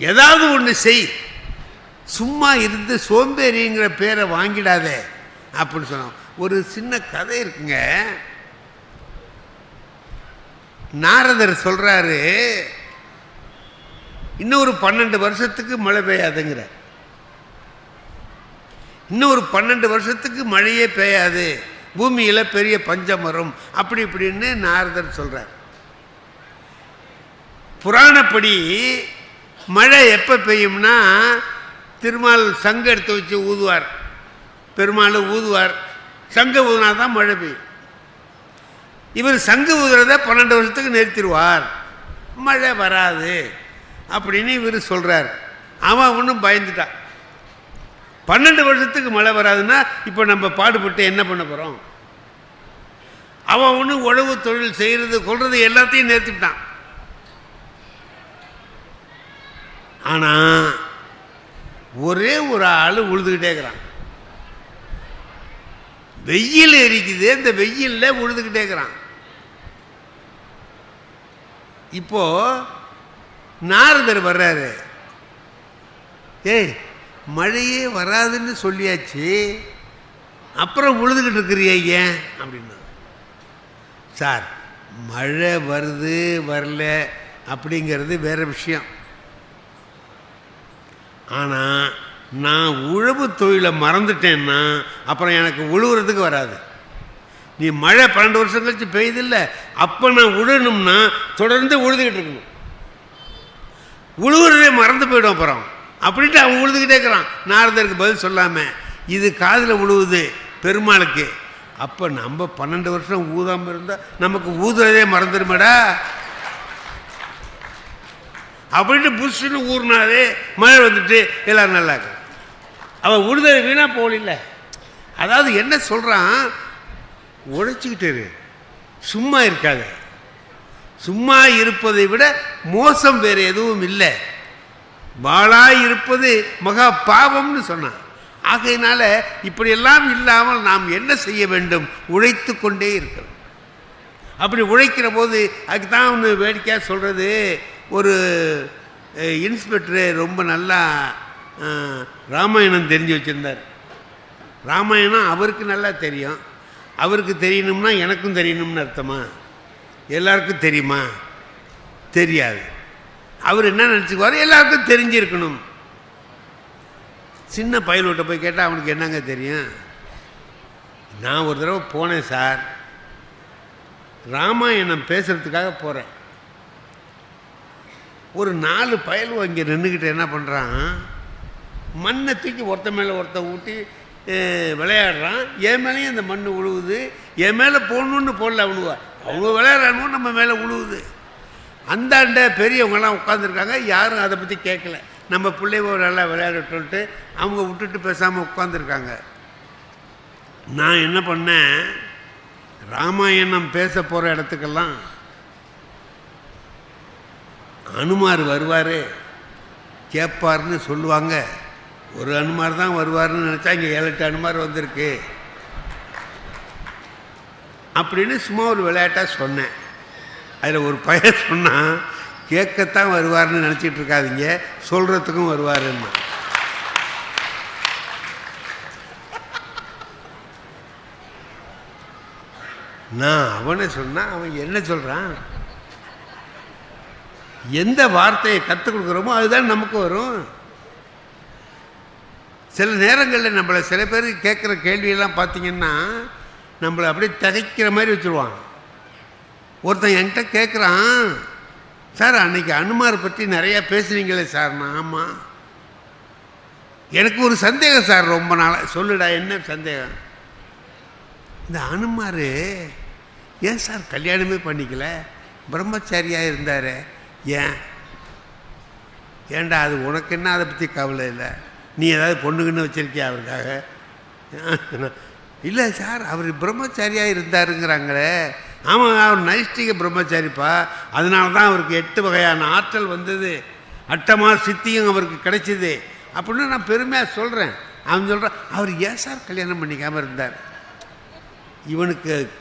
ஏதாவது ஒன்று செய். சும்மா இருந்து சோம்பேறிங்கிற பேரை வாங்கிடாதே அப்படின்னு சொன்னோம் ஒரு சின்ன கதை இருக்குங்க. நாரதர் சொல்றாரு இன்னொரு பன்னெண்டு வருஷத்துக்கு மழை பெய்யாதுங்கிற இன்னொரு பன்னெண்டு வருஷத்துக்கு மழையே பெய்யாது. பூமியில் பெரிய பஞ்சம் வரும். அப்படி இப்படின்னு நாரதர் சொல்றார். புராணப்படி மழை எப்போ பெய்யும்னா திருமால் சங்கு எடுத்து வச்சு ஊதுவார். பெருமாள் ஊதுவார். சங்கு ஊதுனா தான் மழை பெய்யும். இவர் சங்கு ஊதுறத பன்னெண்டு வருஷத்துக்கு நிறுத்திடுவார். மழை வராது அப்படின்னு இவர் சொல்கிறார் அவன் ஒன்றும் பயந்துட்டான். பன்னெண்டு வருஷத்துக்கு மழை வராதுன்னா இப்போ நம்ம பாடுபட்டு என்ன பண்ண போகிறோம் அவன் ஒன்று உழவு தொழில் செய்கிறது கொள்வது எல்லாத்தையும் நிறுத்திவிட்டான் ஆனால் ஒரே ஒரு ஆள் உழுதுகிட்டே இருக்கிறான். வெயில் எரிக்குது இந்த வெயிலில் உழுதுகிட்டே இருக்கிறான். இப்போ நாரதர் வர்றாரு. ஏய் மழையே வராதுன்னு சொல்லியாச்சு அப்புறம் உழுதுகிட்டு இருக்கிறிய ஏன்? அப்படின்னா. சார் மழை வருது வரல அப்படிங்கிறது வேற விஷயம். ஆனால் நான் உழவு தொழிலை மறந்துட்டேன்னா அப்புறம் எனக்கு உழுவுறதுக்கு வராது. நீ மழை பன்னெண்டு வருஷம் கழிச்சு பெய்யுதில்ல அப்போ நான் உழணும்னா தொடர்ந்து உழுதுகிட்டு இருக்கணும். உழுவுறதே மறந்து போயிடும் அப்புறம். அப்படின்ட்டு அவன் உழுதுகிட்டே இருக்கிறான். நாரதருக்கு பதில் சொல்லாமல் இது காதில் உழுவுது பெருமாளுக்கு. அப்போ நம்ம பன்னெண்டு வருஷம் ஊதாமல் இருந்தால் நமக்கு ஊதுறதே மறந்துடுமாடா. அப்படின்ட்டு புஷ்ஷுன்னு ஊறினாலே மழை வந்துட்டு எல்லோரும் நல்லா இருக்கு. அவன் விடுதலை வீணாக போகல அதாவது என்ன சொல்கிறான் உழைச்சிக்கிட்டு சும்மா இருக்காங்க சும்மா இருப்பதை விட மோசம் வேறு எதுவும் இல்லை. வாழாய் இருப்பது மகா பாவம்னு சொன்னான். ஆகையினால இப்படியெல்லாம் இல்லாமல் நாம் என்ன செய்ய வேண்டும்? உழைத்து கொண்டே இருக்கிறோம் அப்படி உழைக்கிற போது அதுக்கு தான் ஒன்று வேடிக்கையாக சொல்கிறது ஒரு அஹ், இன்ஸ்பெக்டரு ரொம்ப நல்லா ராமாயணம் தெரிஞ்சு வச்சுருந்தார். ராமாயணம் அவருக்கு நல்லா தெரியும். அவருக்கு தெரியணும்னா எனக்கும் தெரியணும்னு அர்த்தமா? எல்லாருக்கும் தெரியுமா? தெரியாது. அவர் என்ன நினச்சிக்குவார்? எல்லாருக்கும் தெரிஞ்சிருக்கணும். சின்ன பயலோட்ட போய் கேட்டால் அவனுக்கு என்னங்க தெரியும்? நான் ஒரு தடவை போனேன் சார். ராமாயணம் பேசுகிறதுக்காக போகிறேன் ஒரு நாலு பயலும் இங்கே நின்றுக்கிட்டு என்ன பண்ணுறான் மண்ணை தூக்கி ஒருத்த மேலே ஒருத்த ஊட்டி விளையாடுறான். என் மேலேயும் அந்த மண் உழுவுது. என் மேலே போடணுன்னு போடல அவனுவா அவங்க விளையாடுறானு நம்ம மேலே உழுவுது. அந்தாண்ட பெரியவங்கெல்லாம் உட்காந்துருக்காங்க யாரும் அதை பற்றி கேட்கல. நம்ம பிள்ளைவோ நல்லா விளையாடட்டோன்ட்டு அவங்க விட்டுட்டு பேசாமல் உட்காந்துருக்காங்க நான் என்ன பண்ணேன்? ராமாயணம் பேச போகிற இடத்துக்கெல்லாம் அனுமார் வருவார். கேட்பார்னு சொல்லுவாங்க. ஒரு அனுமார் தான் வருவார்னு நினச்சா இங்கே ஏழு எட்டு அனுமார் வந்திருக்கு. அப்படின்னு சும்மா ஒரு விளையாட்டாக சொன்னேன். அதில் ஒரு பையன் சொன்னால் கேட்கத்தான் வருவார்னு நினச்சிட்டு இருக்காதீங்க. சொல்கிறதுக்கும் வருவாருன்னா. நான் அவனை சொன்னால் அவன் என்ன சொல்கிறான் எந்த வார்த்தையை கற்றுக் கொடுக்குறோமோ அதுதான் நமக்கு வரும். சில நேரங்களில் நம்மளை சில பேர் கேட்குற கேள்வியெல்லாம் பார்த்தீங்கன்னா நம்மளை அப்படியே திகைக்கிற மாதிரி வச்சுருவாங்க. ஒருத்தன் என்கிட்ட கேட்குறான் சார் அன்னைக்கு அனுமார் பற்றி நிறையா பேசுனீங்களே சார். ஆமாம் எனக்கு ஒரு சந்தேகம் சார் ரொம்ப நாளாக சொல்லுடா என்ன சந்தேகம்? இந்த அனுமார் ஏன் சார் கல்யாணமே பண்ணிக்கல? பிரம்மச்சாரியாக இருந்தார்? ஏன்? ஏண்டா அது உனக்கு என்ன அதை பற்றி கவலை இல்லை? நீ ஏதாவது பொண்ணுக்குன்னு வச்சுருக்கியா அவருக்காக? இல்லை சார் அவர் பிரம்மச்சாரியாக இருந்தாருங்கிறாங்களே. ஆமாம் அவர் நைஷ்டிக பிரம்மச்சாரிப்பா. அதனால தான் அவருக்கு எட்டு வகையான ஆற்றல் வந்தது. அட்டமா சித்தியும் அவருக்கு கிடைச்சிது. அப்படின்னு நான் பெருமையாக சொல்கிறேன் அவன் சொல்கிறான் அவர் ஏன் சார் கல்யாணம் பண்ணிக்காமல் இருந்தார்? இவனுக்கு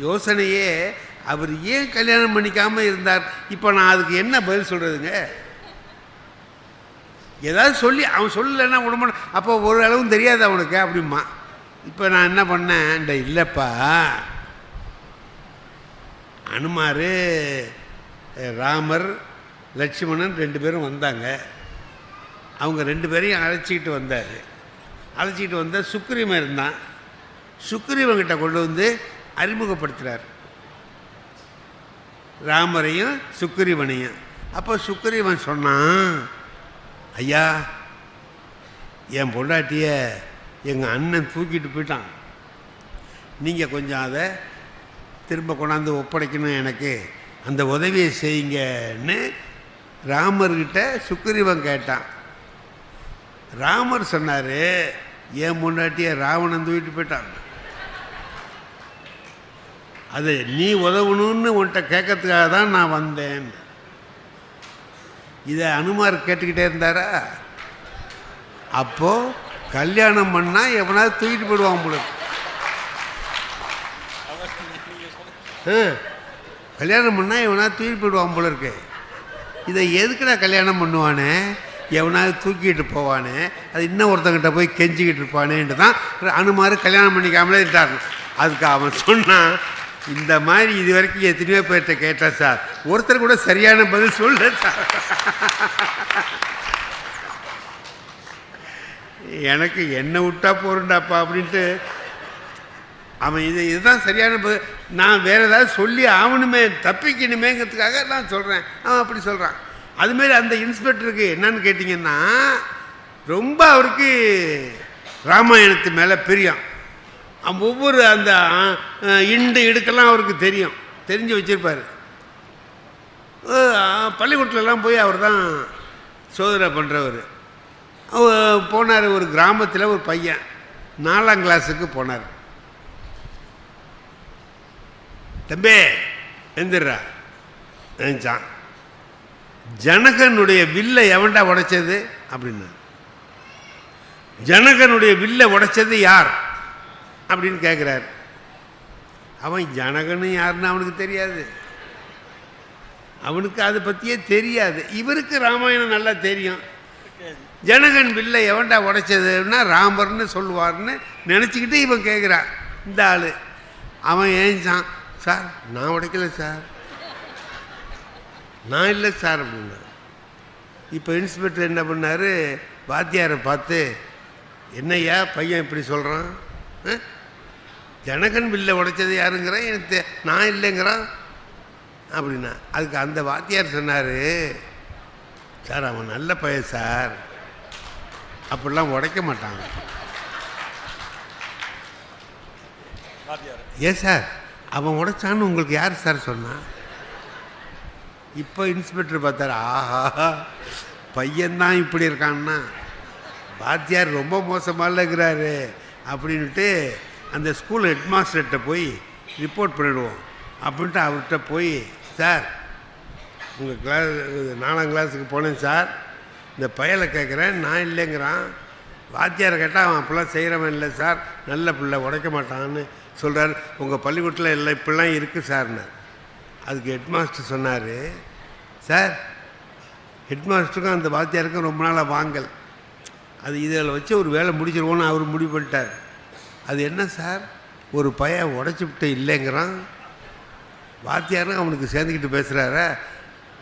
யோசனையே அவர் ஏன் கல்யாணம் பண்ணிக்காமல் இருந்தார்? இப்போ நான் அதுக்கு என்ன பதில் சொல்கிறதுங்க ஏதாவது சொல்லி அவன் சொல்லலைன்னா உடம்பு அப்போ ஒரு அளவும் தெரியாது அவனுக்கு அப்படிம்மா. இப்போ நான் என்ன பண்ணேன்? இல்லைப்பா அனுமார் ராமர் லட்சுமணன் ரெண்டு பேரும் வந்தாங்க. அவங்க ரெண்டு பேரையும் அழைச்சிக்கிட்டு வந்தார். அழைச்சிக்கிட்டு வந்தால் சுக்ரீவன் இருந்தான். சுக்ரீவன்கிட்ட கொண்டு வந்து அறிமுகப்படுத்துகிறார் ராமரையும் சுக்ரீவனையும் அப்போ சுக்ரீவன் சொன்னான் ஐயா என் பொண்டாட்டிய எங்கள் அண்ணன் தூக்கிட்டு போயிட்டான். நீங்கள் கொஞ்சம் அதை திரும்ப கொண்டாந்து ஒப்படைக்கணும் எனக்கு. அந்த உதவியை செய்யுங்கன்னு ராமர்கிட்ட சுக்ரீவன் கேட்டான். ராமர் சொன்னார் என் முன்னாட்டியே ராவணன் தூக்கிட்டு போயிட்டான். அது நீ உதவணும்னு உன்கிட்ட கேட்கறதுக்காக தான் நான் வந்தேன். இதை அனுமார் கேட்டுக்கிட்டே இருந்தாரா? அப்போது கல்யாணம் பண்ணால் எவனாவது தூக்கிட்டு போயிடுவான் உங்களுக்கு கல்யாணம் பண்ணால் எவனாவது தூக்கிட்டு போயிடுவான் போல இருக்கு. இதை எதுக்குடா கல்யாணம் பண்ணுவானே? எவனாவது தூக்கிட்டு போவானே? அது இன்னும் ஒருத்தங்கிட்ட போய் கெஞ்சிக்கிட்டு இருப்பானேன்ட்டு தான் அனுமார் கல்யாணம் பண்ணிக்காமலே இருந்தார். அதுக்கு அவன் சொன்னான் இந்த மாதிரி இது வரைக்கும் எத்தனையோ பேர்கிட்ட கேட்டேன் சார். ஒருத்தர் கூட சரியான பதில் சொல்ல சார். எனக்கு என்ன விட்டா போறேன்டாப்பா அப்படின்ட்டு அவன் இது இதுதான் சரியான பதில். நான் வேற ஏதாவது சொல்லி ஆகணுமே தப்பிக்கணுமேங்கிறதுக்காக நான் சொல்கிறேன் அவன் அப்படி சொல்கிறான் அதுமாரி அந்த இன்ஸ்பெக்டருக்கு என்னன்னு கேட்டிங்கன்னா ரொம்ப அவருக்கு ராமாயணத்து மேலே பிரியம். ஒவ்வொரு அந்த இண்டு இடுக்கெல்லாம் அவருக்கு தெரியும். தெரிஞ்சு வச்சுருப்பார். பள்ளிக்கூடத்துலலாம் போய் அவர் தான் சோதனை பண்ணுறவர் போனார் ஒரு கிராமத்தில் ஒரு பையன். நாலாம் கிளாஸுக்கு போனார். தம்பே எந்திரா நினச்சான் ஜனகனுடைய வில்லை எவன்டா உடைச்சது? அப்படின்னா ஜனகனுடைய வில்லை உடைச்சது யார்? அப்படின்னு கேட்குறாரு அவன் ஜனகன்னு யாருன்னு அவனுக்கு தெரியாது. அவனுக்கு அதை பற்றியே தெரியாது. இவருக்கு ராமாயணம் நல்லா தெரியும். ஜனகன் வில்லை எவன்டா உடைச்சதுன்னா ராமர்னு சொல்லுவார்னு நினச்சிக்கிட்டு இவன் கேட்குறான் இந்த ஆள். அவன் ஏஞ்சான் சார்? நான் உடைக்கல சார். நான் இல்லை சார் அப்படின்னா இப்போ இன்ஸ்பெக்டர் என்ன பண்ணார்? வாத்தியாரை பார்த்து என்னய்யா பையன் இப்படி சொல்கிறான் ஜனகன் வில்லை உடைச்சது யாருங்கிறான் எனக்கு நான் இல்லைங்கிறான் அப்படின்னா அதுக்கு அந்த வாத்தியார் சொன்னார் சார் அவன் நல்ல பையன் சார். அப்படிலாம் உடைக்க மாட்டாங்க. ஏன் சார்? அவன் உடைச்சான்னு உங்களுக்கு யார் சார் சொன்னா? இப்போ இன்ஸ்பெக்டர் பார்த்தாரு ஆஹா பையன்தான் இப்படி இருக்கான்னா. வாத்தியார் ரொம்ப மோசமாக இருக்கிறாரு அப்படின்ட்டு அந்த ஸ்கூல் ஹெட்மாஸ்டர்கிட்ட போய் ரிப்போர்ட் பண்ணிவிடுவோம் அப்படின்ட்டு அவர்கிட்ட போய் சார் உங்கள் கிளாஸ் நாலாம் கிளாஸுக்கு போனேன் சார். இந்த பயலை கேட்குறேன் நான் இல்லைங்கிறான். வாத்தியாரை கேட்டால் அவன் அப்படிலாம் செய்கிறவன் இல்லை சார். நல்ல பிள்ளை உடைக்க மாட்டான்னு சொல்கிறார் உங்கள் பள்ளிக்கூடத்தில் எல்லாம் இப்படிலாம் இருக்குது சார்னு. அதுக்கு ஹெட்மாஸ்டர் சொன்னார் சார் ஹெட்மாஸ்டருக்கும் அந்த வாத்தியாருக்கும் ரொம்ப நாளாக வாங்கல். அது இதில் வச்சு ஒரு வேலை முடிச்சிருவோன்னு அவர் முடிவு பண்ணிட்டார். அது என்ன சார்? ஒரு பையன் உடச்சி இல்லைங்கிறான். வாத்தியாரும் அவனுக்கு சேர்ந்துக்கிட்டு பேசுகிறார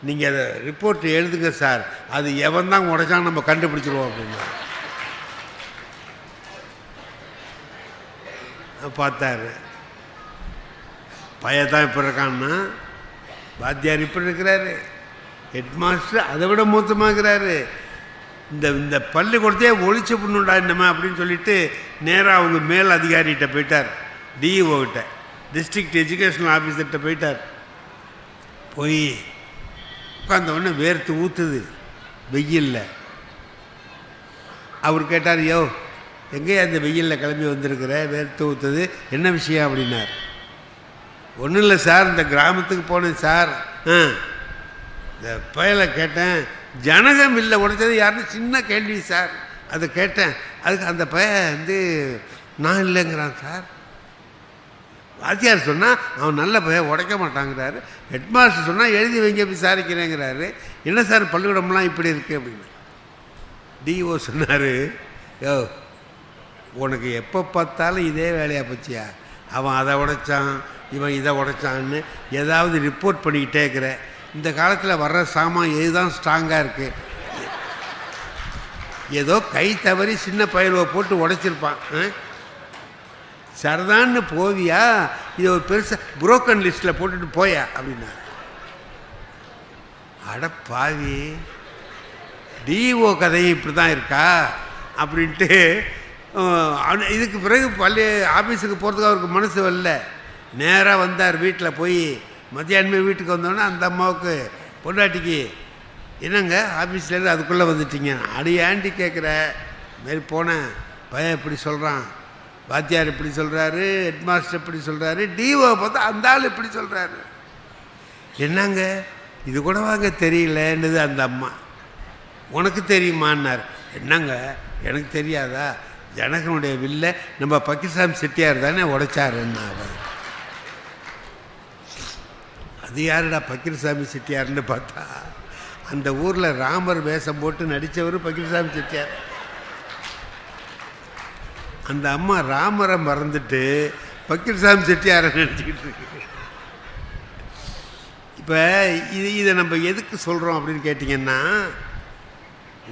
நீங்கள் அதை ரிப்போர்ட் எழுதுங்க சார். அது எவன் தான் உடைச்சான்னு நம்ம கண்டுபிடிச்சிருவோம் அப்படின்னா. பார்த்தாரு. பையன் தான் இப்படி இருக்கான்னா? வாத்தியார் இப்படி இருக்கிறாரு. ஹெட் மாஸ்டர் அதை விட மோசமாகிறாரு இந்த இந்த பள்ளிக்கூடத்தையே ஒழிச்சு பண்ணுண்டா என்னமா அப்படின்னு சொல்லிட்டு நேராக அவங்க மேல் அதிகாரிகிட்ட போயிட்டார். டிஇஓகிட்ட டிஸ்ட்ரிக்ட் எஜுகேஷனல் ஆஃபீஸர்கிட்ட போயிட்டார். போய் உட்காந்தவொடனே வேர்த்து ஊற்றுது வெயிலில். அவர் கேட்டார் யோ எங்கேயா அந்த வெயிலில் கிளம்பி வந்திருக்கிற? வேர்த்து ஊற்றுது என்ன விஷயம்? அப்படின்னார். ஒன்றும் இல்லை சார் இந்த கிராமத்துக்கு போனேன் சார். ஆ. இந்த பயலை கேட்டேன். ஜனகம் இல்லை உடைச்சது யாருன்னு சின்ன கேள்வி சார். அதை கேட்டேன். அதுக்கு அந்த பையன் வந்து நான் இல்லைங்கிறான் சார். வாத்தியார் சொன்னால் அவன் நல்ல பையன் உடைக்க மாட்டாங்கிறாரு. ஹெட்மாஸ்டர் சொன்னால் எழுதி வைங்க விசாரிக்கிறேங்கிறாரு. என்ன சார் பள்ளிக்கூடம்லாம் இப்படி இருக்குது அப்படின்னு. டிஓ சொன்னார் யோ உனக்கு எப்போ பார்த்தாலும் இதே வேலையாக போச்சியா? அவன் அதை உடைச்சான் இவன் இதை உடைச்சான்னு ஏதாவது ரிப்போர்ட் பண்ணிக்கிட்டே இருக்கிற இந்த காலத்தில் வர்ற சாமான் எதுதான் ஸ்ட்ராங்காக இருக்குது ஏதோ கை தவறி சின்ன பயலுவை போட்டு உடைச்சிருப்பான் சரதான்னு போவியா? இது ஒரு பெருசாக புரோக்கன் லிஸ்ட்டில் போட்டுட்டு போயா அப்படின்னா. அட பாவி டிஓ கதையும் இப்படி தான் இருக்கா? அப்படின்ட்டு இதுக்கு பிறகு பள்ளி ஆஃபீஸுக்கு போகிறதுக்கு அவருக்கு மனசு வரல. நேராக வந்தார் வீட்டில் போய் மத்தியானமே வீட்டுக்கு வந்தோடனே அந்த அம்மாவுக்கு பொண்டாட்டிக்கு என்னங்க ஆஃபீஸ்லேருந்து அதுக்குள்ளே வந்துட்டீங்க? அடி ஆண்டி கேட்குற மாரி போனேன். பையன் இப்படி சொல்கிறான் வாத்தியார் இப்படி சொல்கிறாரு ஹெட்மாஸ்டர் இப்படி சொல்கிறாரு டிஓ பார்த்தா அந்த ஆள் இப்படி சொல்கிறாரு என்னங்க இது கூட வாங்க தெரியலன்னுது அந்த அம்மா. உனக்கு தெரியுமான்னார். என்னங்க எனக்கு தெரியாதா? ஜனகனுடைய வில்ல நம்ம பக்கிசாமி செட்டியார் தானே உடைச்சாருன்னா அவர் அது யாருடா பக்கீர்சாமி செட்டியார்னு பார்த்தா? அந்த ஊரில் ராமர் வேஷம் போட்டு நடித்தவர் பக்கீர்சாமி செட்டியார். அந்த அம்மா ராமரை மறந்துட்டு பக்கீர்சாமி செட்டியாரை நினச்சிக்கிட்டு இருக்கு. இப்போ இது இதை நம்ம எதுக்கு சொல்கிறோம் அப்படின்னு கேட்டிங்கன்னா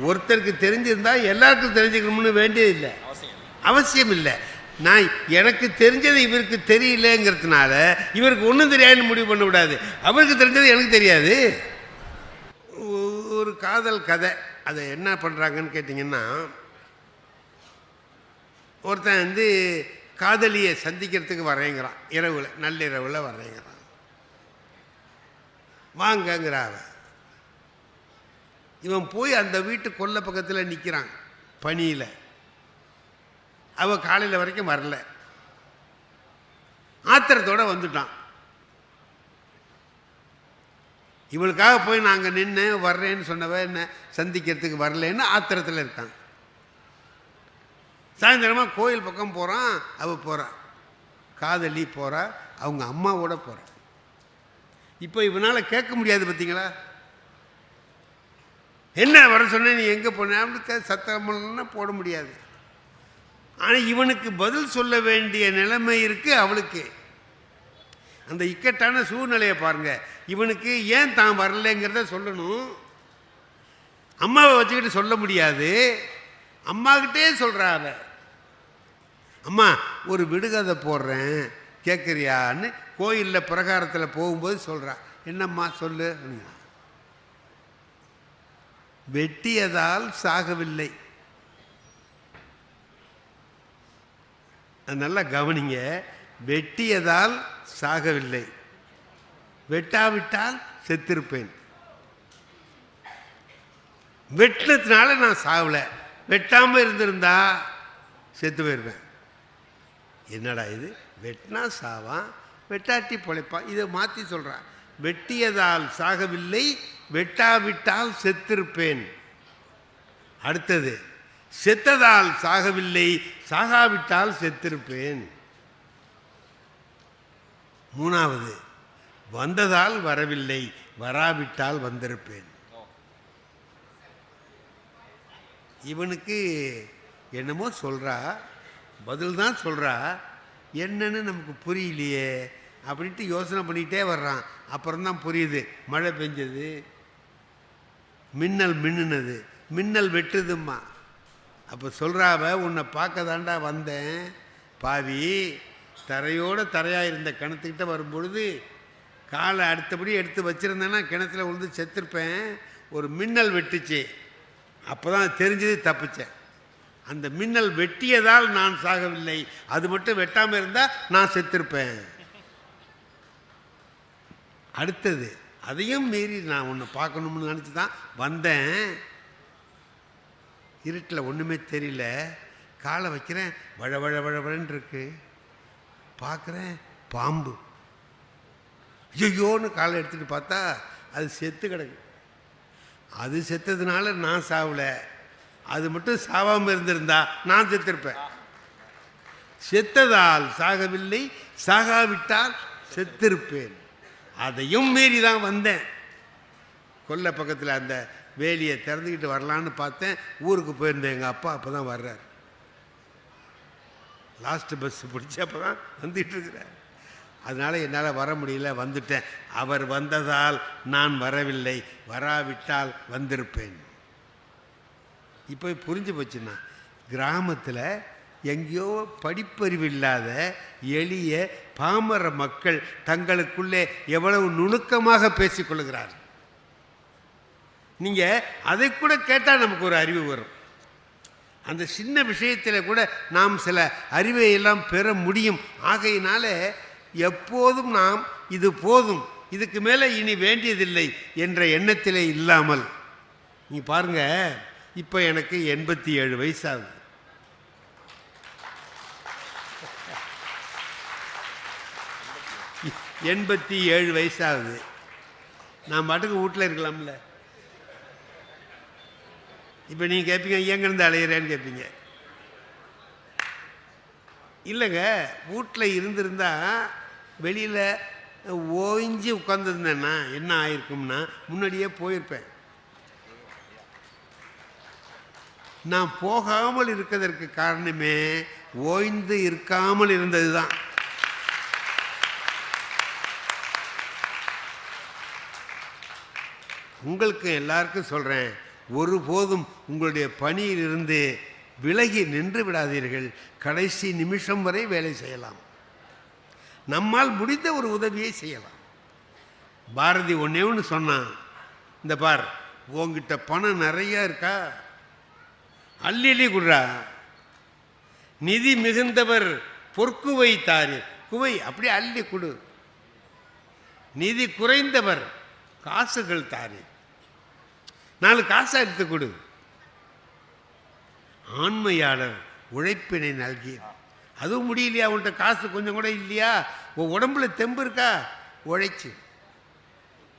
ஒருத்தருக்கு தெரிஞ்சிருந்தால் எல்லாருக்கும் தெரிஞ்சுக்கணும்னு வேண்டியதில்லை. அவசியம் இல்லை. நான் எனக்கு தெரிஞ்சது இவருக்கு தெரியலங்கிறதுனால இவருக்கு ஒன்றும் தெரியாதுன்னு முடிவு பண்ணக்கூடாது அவருக்கு தெரிஞ்சது எனக்கு தெரியாது. ஒரு காதல் கதை அதை என்ன பண்ணுறாங்கன்னு கேட்டிங்கன்னா ஒருத்தன் வந்து காதலியை சந்திக்கிறதுக்கு வரேங்கிறான். இரவில் நள்ளிரவில் வரேங்கிறான். வாங்கங்கிற அவன். இவன் போய் அந்த வீட்டு கொல்லை பக்கத்தில் நிற்கிறான் பனியில் அவள் காலையில் வரைக்கும் வரல. ஆத்திரத்தோட வந்துட்டான். இவளுக்காக போய் நாங்கள் நின்று வர்றேன்னு சொன்னவ என்ன சந்திக்கிறதுக்கு வரலன்னு ஆத்திரத்தில் இருக்கான். சாயந்தரமாக கோயில் பக்கம் போகிறான் அவள் போகிறான் காதலி போகிறா அவங்க அம்மாவோட போகிறா இப்போ இவனால் கேட்க முடியாது பார்த்தீங்களா என்ன வர சொன்ன நீ எங்கே போன? அப்படின்னு சத்தம்னா போட முடியாது. ஆனால் இவனுக்கு பதில் சொல்ல வேண்டிய நிலைமை இருக்குது அவளுக்கு. அந்த இக்கட்டான சூழ்நிலையை பாருங்கள் இவனுக்கு ஏன் தான் வரலைங்கிறத சொல்லணும். அம்மாவை வச்சுக்கிட்டு சொல்ல முடியாது. அம்மாக்கிட்டே சொல்கிறா அவ. அம்மா ஒரு விடுகதை போடுறேன். கேட்குறியான்னு கோயிலில் பிரகாரத்தில் போகும்போது சொல்கிறா என்னம்மா சொல்லு? வெட்டியதால் சாகவில்லை. நல்லா கவனிங்க வெட்டியதால் சாகவில்லை. வெட்டாவிட்டால் செத்திருப்பேன். வெட்டினத்தினால நான் சாகலை. வெட்டாமல் இருந்திருந்தா செத்து போயிருப்பேன். என்னடா இது? வெட்டினா சாவான் வெட்டாட்டி பொழைப்பான். இதை மாற்றி சொல்கிறான் வெட்டியதால் சாகவில்லை வெட்டாவிட்டால் செத்திருப்பேன். அடுத்தது செத்ததால் சாகவில்லை சாகாவிட்டால் செத்திருப்பேன். மூணாவது வந்ததால் வரவில்லை வராவிட்டால் வந்திருப்பேன். இவனுக்கு என்னமோ சொல்கிறா பதில் தான் சொல்கிறா என்னன்னு நமக்கு புரியலையே அப்படின்ட்டு யோசனை பண்ணிகிட்டே வர்றான். அப்புறம்தான் புரியுது மழை பெஞ்சது மின்னல் மின்னுனது மின்னல் வெட்டுதும்மா. அப்போ சொல்கிறாவ உன்னை பார்க்க தாண்டா வந்தேன். பாவி தரையோட தரையாக இருந்த கிணத்துக்கிட்ட வரும்பொழுது காலை அடுத்தபடி எடுத்து வச்சுருந்தேன்னா கிணத்துல விழுந்து செத்துருப்பேன். ஒரு மின்னல் வெட்டுச்சு. அப்போ தான் தெரிஞ்சது தப்பிச்சேன். அந்த மின்னல் வெட்டியதால் நான் சாகவில்லை. அது மட்டும் வெட்டாமல் இருந்தால் நான் செத்திருப்பேன். அடுத்தது அதையும் மீறி நான் உன்னை பார்க்கணும்னு நினச்சி தான் வந்தேன். இருட்டில் ஒன்றுமே தெரியல. காலை வைக்கிறேன் வழ வழ வழ வழன்னு இருக்கு. பார்க்குறேன் பாம்பு. ஐயோன்னு காலை எடுத்துகிட்டு பார்த்தா அது செத்து கிடக்கு. அது செத்ததுனால நான் சாவலை. அது மட்டும் சாவாமல் இருந்திருந்தா நான் செத்திருப்பேன். செத்ததால் சாகவில்லை சாகாவிட்டால் செத்திருப்பேன். அதையும் மீறி தான் வந்தேன். கொல்லை பக்கத்தில் அந்த வேலியை திறந்துக்கிட்டு வரலான்னு பார்த்தேன். ஊருக்கு போயிருந்தேன். எங்கள் அப்பா அப்போ தான் வர்றார். லாஸ்ட்டு பஸ் பிடிச்சி அப்போ தான் வந்துட்டு இருக்கிறார். அதனால் என்னால் வர முடியல வந்துட்டேன். அவர் வந்ததால் நான் வரவில்லை. வராவிட்டால் வந்திருப்பேன். இப்போ புரிஞ்சு போச்சுன்னா கிராமத்தில் எங்கேயோ படிப்பறிவு இல்லாத எளிய பாமர மக்கள் தங்களுக்குள்ளே எவ்வளவு நுணுக்கமாக பேசிக்கொள்கிறார்கள் நீங்கள் அதை கூட கேட்டால் நமக்கு ஒரு அறிவு வரும். அந்த சின்ன விஷயத்தில் கூட நாம் சில அறிவை எல்லாம் பெற முடியும். ஆகையினால எப்போதும் நாம் இது போதும் இதுக்கு மேலே இனி வேண்டியதில்லை என்ற எண்ணத்திலே இல்லாமல். நீ பாருங்க இப்போ எனக்கு எண்பத்தி ஏழு வயசாகுது. எண்பத்தி ஏழு வயசாகுது. நான் பாட்டுக்கு வீட்டில் இருக்கலாம்ல. இப்போ நீங்கள் கேட்பீங்க எங்கேருந்து அலையிறேன்னு கேட்பீங்க இல்லைங்க வீட்டில் இருந்திருந்தால் வெளியில் ஓய்ஞ்சி உட்காந்துருந்தேன்னா என்ன ஆயிருக்கும்னா முன்னாடியே போயிருப்பேன். நான் போகாமல் இருக்கிறதற்கு காரணமே ஓய்ந்து இருக்காமல் இருந்தது தான் உங்களுக்கு எல்லாருக்கும் சொல்கிறேன் ஒருபோதும் உங்களுடைய பணியிலிருந்து விலகி நின்று விடாதீர்கள். கடைசி நிமிஷம் வரை வேலை செய்யலாம். நம்மால் முடிந்த ஒரு உதவியை செய்யலாம். பாரதி ஒன்றே ஒன்று சொன்னான் இந்த பார் உங்ககிட்ட பணம் நிறையா இருக்கா? அள்ளி அள்ளி குடுறா. நிதி மிகுந்தவர் பொற்குவை தாரு. குவை அப்படியே அள்ளி கொடு. நிதி குறைந்தவர் காசுகள் தாரு. நாலு காசை எடுத்து கொடு. ஆண்மையாளர் உழைப்பினை நல்கி. அதுவும் முடியலையா? உன்கிட்ட காசு கொஞ்சம் கூட இல்லையா? உன் உடம்புல தெம்பு இருக்கா? உழைச்சி.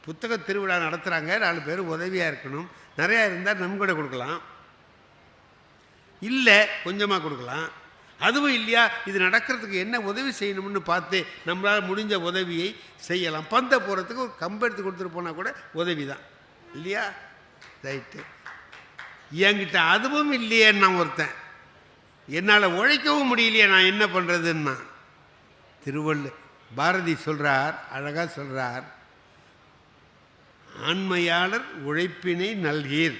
புத்தக திருவிழா நடத்துகிறாங்க நாலு பேர் உதவியாக இருக்கணும். நிறையா இருந்தால் நம்ம கூட கொடுக்கலாம். இல்லை கொஞ்சமாக கொடுக்கலாம். அதுவும் இல்லையா? இது நடக்கிறதுக்கு என்ன உதவி செய்யணும்னு பார்த்து நம்மளால் முடிஞ்ச உதவியை செய்யலாம். பந்தை போகிறதுக்கு ஒரு கம்பெடுத்து கொடுத்துட்டு போனால் கூட உதவி தான் இல்லையா? ரைட்டு என்கிட்ட அதுவும் இல்லையே நான் ஒருத்தன். என்னால் உழைக்கவும் முடியலையே நான் என்ன பண்ணுறதுன்னா திருவள்ளு பாரதி சொல்கிறார் அழகாக சொல்கிறார் ஆண்மையாளர் உழைப்பினை நல்கீர்.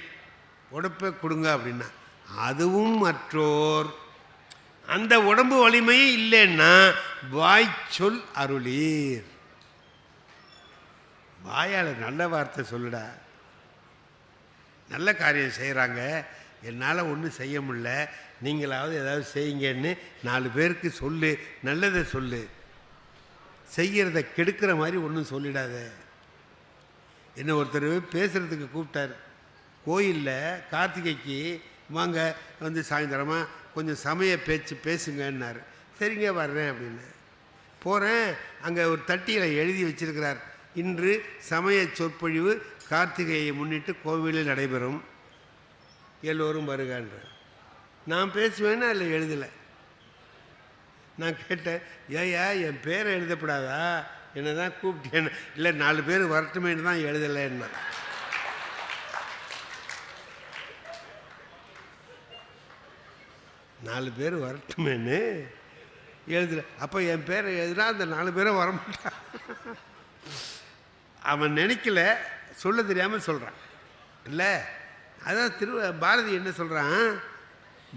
உடப்பை கொடுங்க அப்படின்னா. அதுவும் மற்றோர். அந்த உடம்பு வலிமையே இல்லைன்னா வாய்ச்சொல் அருளீர். வாயால் நல்ல வார்த்தை சொல்லுடா. நல்ல காரியம் செய்கிறாங்க என்னால் ஒன்றும் செய்ய முடியல. நீங்களாவது ஏதாவது செய்யுங்கன்னு நாலு பேருக்கு சொல்லு நல்லதை சொல்லு. செய்கிறத கெடுக்கிற மாதிரி ஒன்றும் சொல்லிடாத. என்ன ஒருத்தர் பேசுகிறதுக்கு கூப்பிட்டார். கோயிலில் கார்த்திகைக்கு வாங்க வந்து சாயந்தரமாக கொஞ்சம் சமய பேச்சு பேசுங்கன்னாரு. சரிங்க வர்றேன் அப்படின்னு. போகிறேன் அங்கே ஒரு தட்டியில் எழுதி வச்சிருக்கிறார். இன்று சமய சொற்பொழிவு கார்த்திகையை முன்னிட்டு கோவிலில் நடைபெறும். எல்லோரும் வருகன்ற நான் பேசுவேன்னா இல்லை எழுதலை? நான் கேட்டேன் ஏயா என் பேரை எழுதப்படாதா? என்ன தான் கூப்பிட்டேன் இல்லை நாலு பேர் வரட்டுமேன்னு தான் எழுதலைன்னா. நாலு பேர் வரட்டுமேன்னு எழுதலை. அப்போ என் பேரை எழுதுனா அந்த நாலு பேரும் வரமாட்டான் அவன் நினைக்கல சொல்ல தெரியாமல் சொல்கிறான் இல்லை அதான் திரு பாரதி என்ன சொல்கிறான்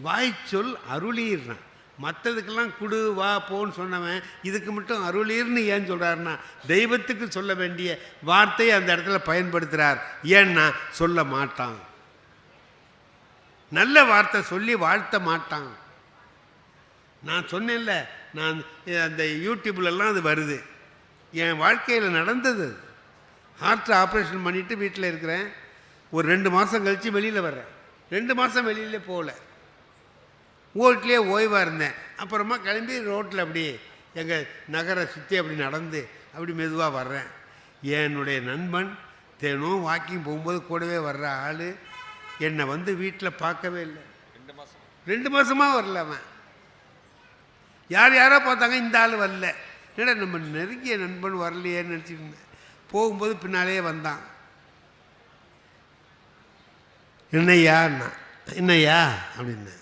வாய்ச்சொல் அருளீர்றான் மற்றதுக்கெல்லாம் குடு வா போன்னு சொன்னவன் இதுக்கு மட்டும் அருளீர்னு ஏன் சொல்கிறாருன்னா தெய்வத்துக்கு சொல்ல வேண்டிய வார்த்தையை அந்த இடத்துல பயன்படுத்துகிறார் ஏன்னா சொல்ல மாட்டான். நல்ல வார்த்தை சொல்லி வாழ்த்த மாட்டான். நான் சொன்னேன்ல நான் அந்த யூடியூப்லலாம் அது வருது. என் வாழ்க்கையில் நடந்தது அது. ஹார்ட் ஆப்ரேஷன் பண்ணிவிட்டு வீட்டில் இருக்கிறேன். ஒரு ரெண்டு மாதம் கழித்து வெளியில் வர்றேன். ரெண்டு மாதம் வெளியிலே போகல வீட்லேயே ஓய்வாக இருந்தேன். அப்புறமா கிளம்பி ரோட்டில் அப்படி எங்கள் நகரை சுற்றி அப்படி நடந்து அப்படி மெதுவாக வர்றேன். என்னுடைய நண்பன் தினம் வாக்கிங் போகும்போது கூடவே வர்ற ஆள் என்னை வந்து வீட்டில் பார்க்கவே இல்லை. ரெண்டு மாதமாக வரல அவன். யார் யாரோ பார்த்தாங்க இந்த ஆள் வரல. என்னடா நம்ம நெருங்கிய நண்பன் வரலையேன்னு நினச்சிட்டு இருந்தேன். போகும்போது பின்னாலேயே வந்தான். என்னய்யான்னா என்னய்யா அப்படின்னு.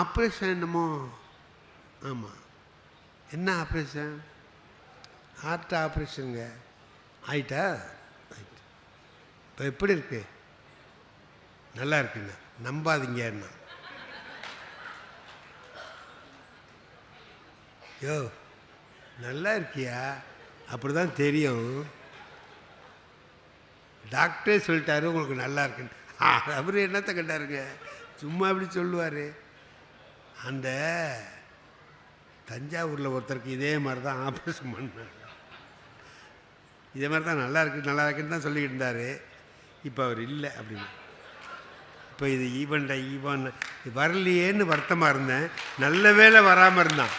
ஆப்ரேஷன் என்னமோ? ஆமாம் என்ன ஆப்ரேஷன் ஹார்ட் ஆப்ரேஷனுங்க ஆயிட்டா? ஆயிட்டு. இப்போ எப்படி இருக்கு? நல்லா இருக்குண்ணா நம்பாதீங்க என்ன? யோ நல்லா இருக்கியா? அப்படி தான் தெரியும். டாக்டரே சொல்லிட்டாரு உங்களுக்கு நல்லா இருக்குன்னு. அவர் என்னத்தை கண்டாருங்க சும்மா அப்படி சொல்லுவார். அந்த தஞ்சாவூரில் ஒருத்தருக்கு இதே மாதிரி தான் ஆப்ரேஷன் பண்ணார். இதே மாதிரி தான் நல்லா இருக்கு நல்லா இருக்குன்னு தான் சொல்லிக்கிட்டு இருந்தார். இப்போ அவர் இல்லை அப்படின்னு. இப்போ இது ஈவன்டா ஈவன் வரலையேன்னு வருத்தமாக இருந்தேன். நல்ல வேளை வராமல் இருந்தான்.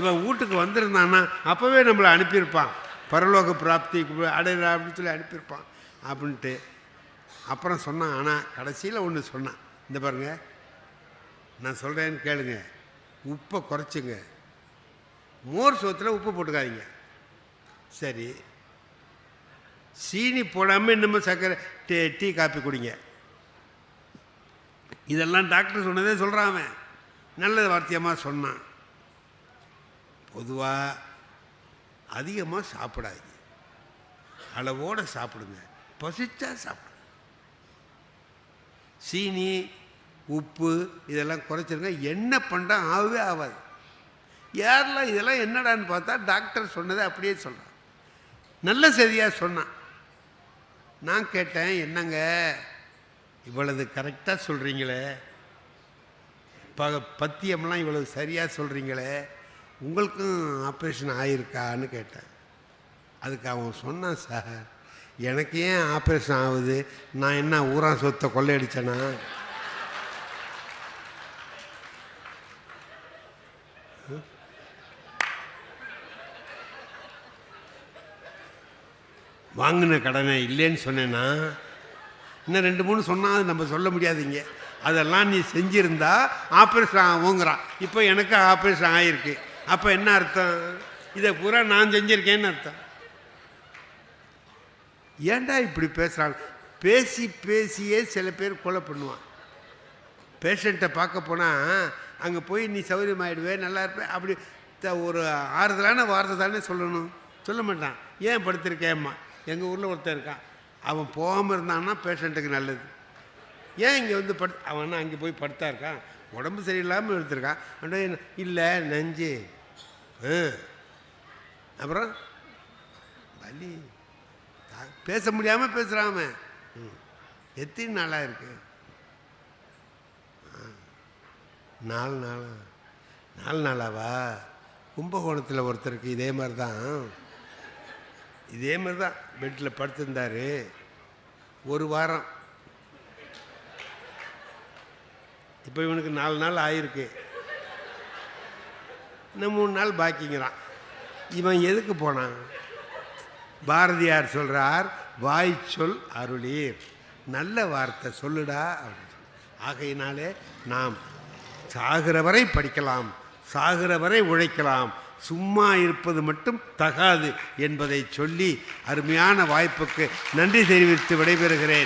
இவன் வீட்டுக்கு வந்திருந்தான்னா அப்போவே நம்மளை அனுப்பியிருப்பான். பரலோக பிராப்தி அடையிற அப்படின்னு சொல்லி அனுப்பியிருப்பான். அப்படின்ட்டு அப்புறம் சொன்னான். ஆனால் கடைசியில் ஒன்று சொன்னான். இந்த பாருங்கள் நான் சொல்கிறேன்னு கேளுங்க. உப்பை குறைச்சிங்க. மோர் சோத்தில் உப்பு போட்டுக்காதீங்க. சரி. சீனி போடாமல் இன்னமும் சர்க்கரை டீ டீ காப்பி குடிங்க. இதெல்லாம் டாக்டர் சொன்னதே சொல்கிறான் அவன். நல்ல வார்த்தையமாக சொன்னான். பொதுவாக அதிகமாக சாப்பிடாதீங்க. அளவோடு சாப்பிடுங்க. பசிச்சா சாப்பிடுங்க. சீனி உப்பு இதெல்லாம் குறைச்சிருங்க. என்ன பண்ணுறா ஆகவே ஆகாது. யாரெல்லாம் இதெல்லாம் என்னடான்னு பார்த்தா டாக்டர் சொன்னதை அப்படியே சொல்கிறான் நல்ல செய்தியாக சொன்னான். நான் கேட்டேன் என்னங்க? இவ்வளவு கரெக்டாக சொல்கிறீங்களே ப பத்தியம்லாம் இவ்வளவு சரியாக சொல்கிறீங்களே உங்களுக்கும் ஆப்ரேஷன் ஆயிருக்கான்னு கேட்டேன். அதுக்கு அவன் சொன்னான் சார் எனக்கு ஏன் ஆப்ரேஷன் ஆகுது? நான் என்ன ஊரா சொத்தை கொள்ளையடிச்சேனா? வாங்கின கடனை இல்லைன்னு சொன்னேன்னா இன்னும் ரெண்டு மூணு சொன்னால் அது நம்ம சொல்ல முடியாதுங்க. அதெல்லாம் நீ செஞ்சிருந்தா ஆப்ரேஷன் ஆகுங்கிறான். இப்போ எனக்கு ஆப்ரேஷன் ஆகிருக்கு அப்போ என்ன அர்த்தம்? இதை பூரா நான் செஞ்சுருக்கேன்னு அர்த்தம். ஏன்டா இப்படி பேசுகிறாங்க பேசி பேசியே சில பேர் கொலை பண்ணுவான் பேஷண்ட்டை பார்க்க போனால் அங்கே போய் நீ சௌகரியமாயிடுவே நல்லா இருப்பேன் அப்படி த- ஒரு ஆறுதலான வார்த்தை தானே சொல்லணும். சொல்ல மாட்டான். ஏன் படுத்திருக்கேம்மா? எங்கள் ஊரில் ஒருத்தன் இருக்கான். அவன் போகாமல் இருந்தான்னா பேஷண்ட்டுக்கு நல்லது. ஏன் இங்கே வந்து படு அவன் அங்கே போய் படுத்தா இருக்கான்? உடம்பு சரியில்லாமல் எடுத்திருக்கான் அப்படியே இல்லை நெஞ்சு அப்புறம்? பலி பேச முடியாமல் பேசுகிறாம ம். எத்தனை நாளாக இருக்கு? ஆ. நாலு நாளா? நாலு நாளாவா? கும்பகோணத்தில் ஒருத்தருக்கு இதே மாதிரி தான் இதே மாதிரி தான் பெட்டில் படுத்திருந்தார். ஒரு வாரம். இப்போ இவனுக்கு நாலு நாள் ஆயிருக்கு. இன்னும் மூணு நாள் பாக்கிங்கிறான். இவன் எதுக்கு போனான்? பாரதியார் சொல்கிறார் வாய் சொல் அருளீர். நல்ல வார்த்தை சொல்லுடா. அப்படின்னு ஆகையினாலே நாம் சாகிற வரை படிக்கலாம் சாகிற வரை உழைக்கலாம். சும்மா இருப்பது மட்டும் தகாது என்பதை சொல்லி அருமையான வாய்ப்புக்கு நன்றி தெரிவித்து விடைபெறுகிறேன்.